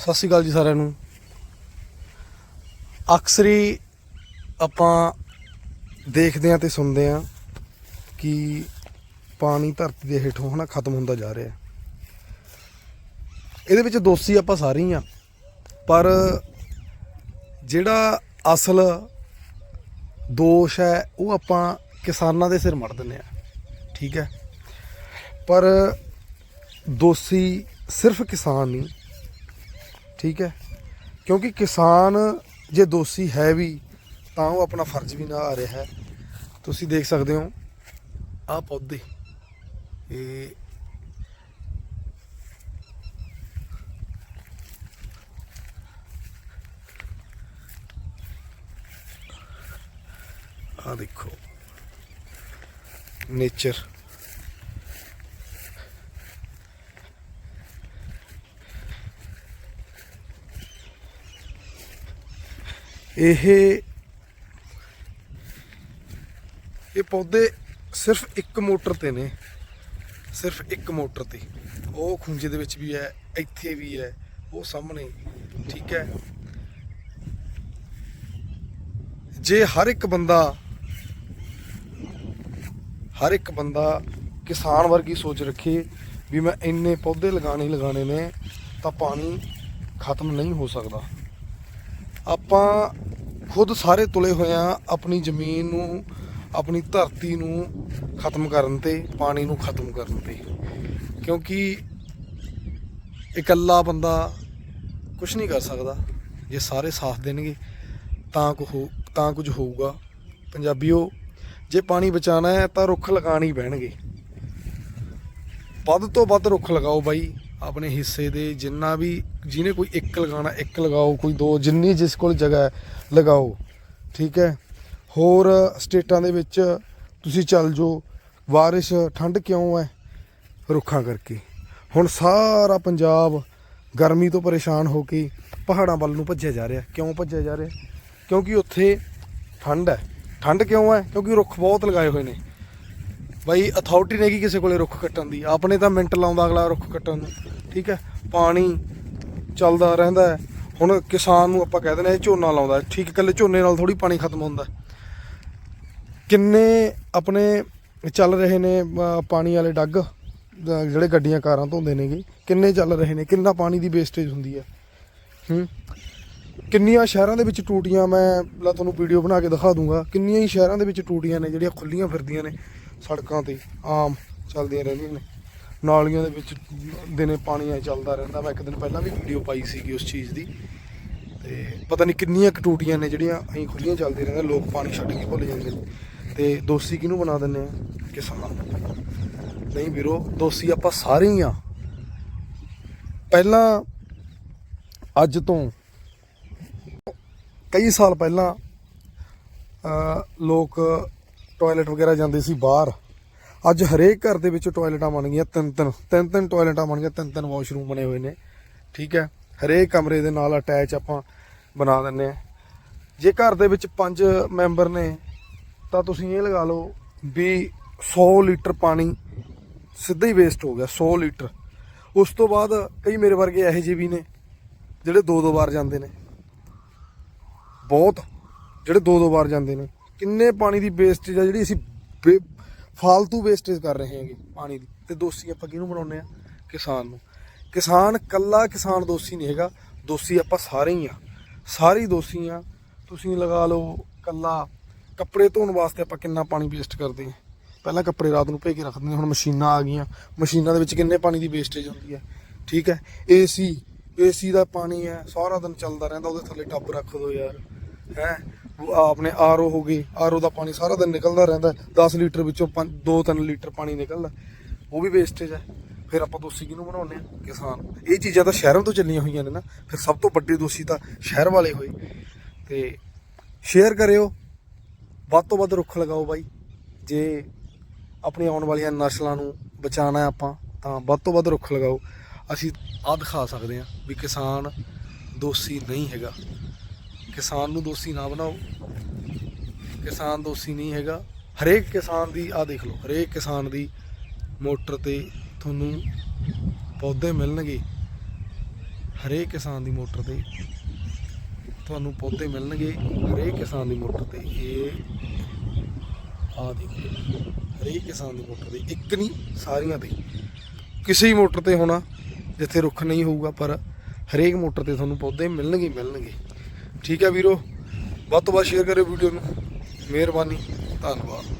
ਸਤਿ ਸ਼੍ਰੀ ਅਕਾਲ ਜੀ ਸਾਰਿਆਂ ਨੂੰ। ਅਕਸਰ ਹੀ ਆਪਾਂ ਦੇਖਦੇ ਆਂ ਤੇ ਸੁਣਦੇ ਆਂ ਕਿ ਪਾਣੀ ਧਰਤੀ ਦੇ ਹੇਠੋਂ ਹਨਾ ਖਤਮ ਹੁੰਦਾ ਜਾ ਰਿਹਾ ਇਹਦੇ ਵਿੱਚ ਦੋਸ਼ੀ ਆਪਾਂ ਸਾਰੇ ਹੀ ਆ ਪਰ ਜਿਹੜਾ ਅਸਲ ਦੋਸ਼ ਹੈ, ਉਹ ਆਪਾਂ ਕਿਸਾਨਾਂ ਦੇ ਸਿਰ ਮੜ ਦਿੰਦੇ ਆ ਠੀਕ ਹੈ? ਪਰ ਦੋਸ਼ੀ ਸਿਰਫ ਕਿਸਾਨ ਨਹੀਂ ਠੀਕ ਹੈ? ਕਿਉਂਕਿ ਕਿਸਾਨ ਜੇ ਦੋਸ਼ੀ ਹੈ ਵੀ, ਤਾਂ ਉਹ ਆਪਣਾ ਫਰਜ਼ ਵੀ ਨਾ ਆ ਰਿਹਾ ਹੈ। ਤੁਸੀਂ ਦੇਖ ਸਕਦੇ ਹੋ, ਆਹ ਪੌਦੇ। ਇਹ ਆਹ ਦੇਖੋ ਨੇਚਰ ਇਹ ਇਹ ਪੌਦੇ ਸਿਰਫ ਇੱਕ ਮੋਟਰ ਤੇ ਨੇ। ਸਿਰਫ ਇੱਕ ਮੋਟਰ ਤੇ। ਉਹ ਖੁੰਝੇ ਦੇ ਵਿੱਚ ਵੀ ਹੈ, ਇੱਥੇ ਵੀ ਹੈ, ਉਹ ਸਾਹਮਣੇ, ਠੀਕ ਹੈ। ਜੇ ਹਰ ਇੱਕ ਬੰਦਾ, ਹਰ ਇੱਕ ਬੰਦਾ ਕਿਸਾਨ ਵਰਗੀ ਸੋਚ ਰੱਖੇ ਵੀ ਮੈਂ ਇੰਨੇ ਪੌਦੇ ਲਗਾਣੇ ਹੀ ਲਗਾਣੇ ਨੇ, ਤਾਂ ਪਾਣੀ ਖਤਮ ਨਹੀਂ ਹੋ ਸਕਦਾ। ਆਪਾਂ ਖੁਦ ਸਾਰੇ ਤੁਲੇ ਹੋਏ ਆ ਆਪਣੀ ਜ਼ਮੀਨ ਨੂੰ, ਆਪਣੀ ਧਰਤੀ ਨੂੰ ਖਤਮ ਕਰਨ ਤੇ, ਪਾਣੀ ਨੂੰ ਖਤਮ ਕਰਨ ਤੇ। ਕਿਉਂਕਿ ਇਕੱਲਾ ਬੰਦਾ ਕੁਝ ਨਹੀਂ ਕਰ ਸਕਦਾ। ਜੇ ਸਾਰੇ ਸਾਥ ਦੇਣਗੇ, ਤਾਂ ਕੁ ਹੋ, ਤਾਂ ਕੁਝ ਹੋਊਗਾ। ਪੰਜਾਬੀਓ, ਜੇ ਪਾਣੀ ਬਚਾਉਣਾ ਹੈ ਤਾਂ ਰੁੱਖ ਲਗਾਉਣੇ ਹੀ ਪੈਣਗੇ। ਵੱਧ ਤੋਂ ਵੱਧ ਰੁੱਖ ਲਗਾਓ ਬਾਈ। ਆਪਣੇ ਹਿੱਸੇ ਦੇ ਜਿੰਨਾ ਵੀ ਜਿਹਨੇ ਕੋਈ ਇੱਕ ਲਗਾਉਣਾ, ਇੱਕ ਲਗਾਓ, ਕੋਈ ਦੋ, ਜਿੰਨੀ ਜਿਸ ਕੋਲ ਜਗ੍ਹਾ ਹੈ, ਲਗਾਓ, ਠੀਕ ਹੈ? ਹੋਰ ਸਟੇਟਾਂ ਦੇ ਵਿੱਚ ਤੁਸੀਂ ਚੱਲ ਜਾਓ, ਬਾਰਿਸ਼ ਠੰਡ ਕਿਉਂ ਹੈ? ਰੁੱਖਾਂ ਕਰਕੇ। ਹੁਣ ਸਾਰਾ ਪੰਜਾਬ ਗਰਮੀ ਤੋਂ ਪਰੇਸ਼ਾਨ ਹੋ ਕੇ ਪਹਾੜਾਂ ਵੱਲ ਨੂੰ ਭੱਜਿਆ ਜਾ ਰਿਹਾ। ਕਿਉਂ ਭੱਜਿਆ ਜਾ ਰਿਹਾ? ਕਿਉਂਕਿ ਉੱਥੇ ਠੰਡ ਹੈ। ਠੰਡ ਕਿਉਂ ਹੈ? ਕਿਉਂਕਿ ਰੁੱਖ ਬਹੁਤ ਲਗਾਏ ਹੋਏ ਨੇ। ਬਾਈ ਅਥਾਰਟੀ ਨੇ ਕੀ ਕਿਸੇ ਕੋਲੇ ਰੁੱਖ ਕੱਟਣ ਦੀ? ਆਪਣੇ ਤਾਂ ਮਿੰਟ ਲਾਉਂਦਾ ਅਗਲਾ ਰੁੱਖ ਕੱਟਣ ਨੂੰ। ਠੀਕ ਹੈ? ਪਾਣੀ ਚੱਲਦਾ ਰਹਿੰਦਾ ਹੈ। ਹੁਣ ਕਿਸਾਨ ਨੂੰ ਆਪਾਂ ਕਹਿ ਦਿੰਦੇ ਹਾਂ ਝੋਨਾ ਲਾਉਂਦਾ ਠੀਕ, ਇਕੱਲੇ ਝੋਨੇ ਨਾਲ ਥੋੜੀ ਪਾਣੀ ਖਤਮ ਹੁੰਦਾ ਕਿੰਨੇ ਆਪਣੇ ਚੱਲ ਰਹੇ ਨੇ ਪਾਣੀ ਵਾਲੇ ਡੱਗ? ਜਿਹੜੇ ਗੱਡੀਆਂ ਕਾਰਾਂ ਧੋਂਦੇ ਨੇਗੇ, ਕਿੰਨੇ ਚੱਲ ਰਹੇ ਨੇ? ਕਿੰਨਾ ਪਾਣੀ ਦੀ ਵੇਸਟੇਜ ਹੁੰਦੀ ਹੈ? ਹੂੰ? ਕਿੰਨੀਆਂ ਸ਼ਹਿਰਾਂ ਦੇ ਵਿੱਚ ਟੂਟੀਆਂ, ਮੈਂ, ਲਾ ਤੁਹਾਨੂੰ ਵੀਡੀਓ ਬਣਾ ਕੇ ਦਿਖਾ ਦੂੰਗਾ। ਕਿੰਨੀਆਂ ਹੀ ਸ਼ਹਿਰਾਂ ਦੇ ਵਿੱਚ ਟੂਟੀਆਂ ਨੇ, ਜਿਹੜੀਆਂ ਖੁੱਲੀਆਂ ਫਿਰਦੀਆਂ ਨੇ। ਸੜਕਾਂ ਤੇ ਆਮ ਚੱਲਦੀਆਂ ਰਹਿੰਦੀਆਂ ਨੇ। ਨਾਲੀਆਂ ਦੇ ਵਿੱਚ ਦਿਨੇ ਪਾਣੀ ਐ ਚੱਲਦਾ ਰਹਿੰਦਾ। ਮੈਂ ਇੱਕ ਦਿਨ ਪਹਿਲਾਂ ਵੀ ਵੀਡੀਓ ਪਾਈ ਸੀਗੀ ਉਸ ਚੀਜ਼ ਦੀ। ਤੇ ਪਤਾ ਨਹੀਂ ਕਿੰਨੀਆਂ ਕਟੂਟੀਆਂ ਨੇ ਜਿਹੜੀਆਂ ਅਸੀਂ ਖੁੱਲੀਆਂ ਚੱਲਦੀਆਂ ਰਹਿੰਦੀਆਂ। ਲੋਕ ਪਾਣੀ ਛੱਡ ਕੇ ਭੁੱਲ ਜਾਂਦੇ ਨੇ। ਤੇ ਦੋਸ਼ੀ ਕਿਹਨੂੰ ਬਣਾ ਦਿੰਦੇ ਆ? ਕਿਸਾਨ। ਨਹੀਂ ਵੀਰੋ, ਦੋਸ਼ੀ ਆਪਾਂ ਸਾਰੇ ਹੀ ਆ। ਪਹਿਲਾਂ ਅੱਜ ਤੋਂ ਕਈ ਸਾਲ ਪਹਿਲਾਂ ਲੋਕ ਟਾਇਲਟ ਵਗੈਰਾ ਜਾਂਦੇ ਸੀ ਬਾਹਰ। ਅੱਜ ਹਰੇਕ ਘਰ ਦੇ ਵਿੱਚ ਟਾਇਲਟਾਂ ਬਣ ਗਈਆਂ, ਤਿੰਨ ਤਿੰਨ ਤਿੰਨ ਤਿੰਨ ਟਾਇਲਟਾਂ ਬਣ ਗਈਆਂ, ਤਿੰਨ ਤਿੰਨ ਵਾਸ਼ਰੂਮ ਬਣੇ ਹੋਏ ਨੇ, ਠੀਕ ਹੈ? ਹਰੇਕ ਕਮਰੇ ਦੇ ਨਾਲ ਅਟੈਚ ਆਪਾਂ ਬਣਾ ਦਿੰਨੇ ਆ ਜੇ ਘਰ ਦੇ ਵਿੱਚ ਪੰਜ ਮੈਂਬਰ ਨੇ, ਤਾਂ ਤੁਸੀਂ ਇਹ ਲਗਾ ਲਓ ਵੀ 100 ਲੀਟਰ ਪਾਣੀ ਸਿੱਧਾ ਹੀ ਵੇਸਟ ਹੋ ਗਿਆ 100 ਲੀਟਰ। ਉਸ ਤੋਂ ਬਾਅਦ ਕਈ ਮੇਰੇ ਵਰਗੇ ਇਹੋ ਜਿਹੇ ਵੀ ਨੇ, ਜਿਹੜੇ ਦੋ ਦੋ ਵਾਰ ਜਾਂਦੇ ਨੇ। ਬਹੁਤ, ਜਿਹੜੇ ਦੋ ਦੋ ਵਾਰ ਜਾਂਦੇ ਨੇ। ਕਿੰਨੇ ਪਾਣੀ ਦੀ ਵੇਸਟੇਜ ਆ ਜਿਹੜੀ ਅਸੀਂ ਬੇ- ਫਾਲਤੂ ਵੇਸਟੇਜ ਕਰ ਰਹੇ ਹਾਂਗੇ ਪਾਣੀ ਦੀ। ਤੇ ਦੋਸ਼ੀ ਆਪਾਂ ਕਿਹਨੂੰ ਬਣਾਉਂਦੇ ਆ? ਕਿਸਾਨ ਨੂੰ। ਕਿਸਾਨ ਕੱਲਾ ਕਿਸਾਨ ਦੋਸ਼ੀ ਨਹੀਂ ਹੈਗਾ, ਦੋਸ਼ੀ ਆਪਾਂ ਸਾਰੇ ਹੀ ਆ। ਸਾਰੇ ਦੋਸ਼ੀ ਆ। ਤੁਸੀਂ ਲਗਾ ਲਓ ਕੱਲਾ। ਕੱਪੜੇ ਧੋਣ ਵਾਸਤੇ ਆਪਾਂ ਕਿੰਨਾ ਪਾਣੀ ਵੇਸਟ ਕਰਦੇ ਹਾਂ ਪਹਿਲਾਂ ਕੱਪੜੇ ਰਾਤ ਨੂੰ ਭੇ ਕੇ ਰੱਖਦੇ ਨੇ ਹੁਣ ਮਸ਼ੀਨਾਂ ਆ ਗਈਆਂ। ਮਸ਼ੀਨਾਂ ਦੇ ਵਿੱਚ ਕਿੰਨੇ ਪਾਣੀ ਦੀ ਵੇਸਟੇਜ ਹੁੰਦੀ ਹੈ ਠੀਕ ਹੈ? ਏਸੀ ਏਸੀ ਦਾ ਪਾਣੀ ਹੈ, ਸਾਰਾ ਦਿਨ ਚੱਲਦਾ ਰਹਿੰਦਾ, ਉਹਦੇ ਥੱਲੇ ਟੱਬ ਰੱਖ ਦੋ ਯਾਰ। ਹੈ? ਆਪਣੇ ਆਰਓ ਹੋ ਗਈ, ਆਰਓ ਦਾ ਪਾਣੀ ਸਾਰਾ ਦਿਨ ਨਿਕਲਦਾ ਰਹਿੰਦਾ 10 ਲੀਟਰ ਵਿੱਚੋਂ 2-3 ਲੀਟਰ ਪਾਣੀ ਨਿਕਲਦਾ ਉਹ ਵੀ ਵੇਸਟੇਜ ਹੈ। ਫਿਰ ਆਪਾਂ ਦੋਸ਼ੀ ਕਿਹਨੂੰ ਬਣਾਉਂਦੇ ਆ ਕਿਸਾਨ। ਇਹ ਚੀਜ਼ਾਂ ਤਾਂ ਸ਼ਹਿਰਾਂ ਤੋਂ ਚੱਲੀਆਂ ਹੋਈਆਂ ਨੇ ਨਾ। ਫਿਰ ਸਭ ਤੋਂ ਵੱਡੇ ਦੋਸ਼ੀ ਤਾਂ ਸ਼ਹਿਰ ਵਾਲੇ ਹੋਏ। ਤੇ ਸ਼ੇਅਰ ਕਰਿਓ। ਵੱਧ ਤੋਂ ਵੱਧ ਰੁੱਖ ਲਗਾਓ ਬਾਈ। ਜੇ ਆਪਣੀ ਆਉਣ ਵਾਲੀਆਂ ਨਸਲਾਂ ਨੂੰ ਬਚਾਉਣਾ ਆਪਾਂ, ਤਾਂ ਵੱਧ ਤੋਂ ਵੱਧ ਰੁੱਖ ਲਗਾਓ। ਅਸੀਂ ਆਹ ਦਿਖਾ ਸਕਦੇ ਹਾਂ ਵੀ ਕਿਸਾਨ ਦੋਸ਼ੀ ਨਹੀਂ ਹੈਗਾ। ਕਿਸਾਨ ਨੂੰ ਦੋਸ਼ੀ ਨਾ ਬਣਾਓ। ਕਿਸਾਨ ਦੋਸ਼ੀ ਨਹੀਂ ਹੈਗਾ। ਹਰੇਕ ਕਿਸਾਨ ਦੀ ਆ ਦੇਖ ਲਓ, ਹਰੇਕ ਕਿਸਾਨ ਦੀ ਮੋਟਰ ਤੇ ਤੁਹਾਨੂੰ ਪੌਦੇ ਮਿਲਣਗੇ। ਹਰੇਕ ਕਿਸਾਨ ਦੀ ਮੋਟਰ ਤੇ ਤੁਹਾਨੂੰ ਪੌਦੇ ਮਿਲਣਗੇ। ਹਰੇਕ ਕਿਸਾਨ ਦੀ ਮੋਟਰ ਤੇ ਇਹ ਆ ਲਓ, ਹਰੇਕ ਕਿਸਾਨ ਦੀ ਮੋਟਰ ਤੇ ਇੱਕ ਨਹੀਂ, ਸਾਰੀਆਂ ਤੇ। ਕਿਸੇ ਮੋਟਰ ਤੇ ਹੋਣਾ, ਜਿੱਥੇ ਰੁੱਖ ਨਹੀਂ ਹੋਊਗਾ, ਪਰ ਹਰੇਕ ਮੋਟਰ ਤੇ ਤੁਹਾਨੂੰ ਪੌਦੇ ਮਿਲਣਗੇ ਮਿਲਣਗੇ। ਠੀਕ ਹੈ ਵੀਰੋ ਵੱਧ ਤੋਂ ਵੱਧ ਸ਼ੇਅਰ ਕਰਿਓ ਵੀਡੀਓ ਨੂੰ। ਮਿਹਰਬਾਨੀ ਧੰਨਵਾਦ।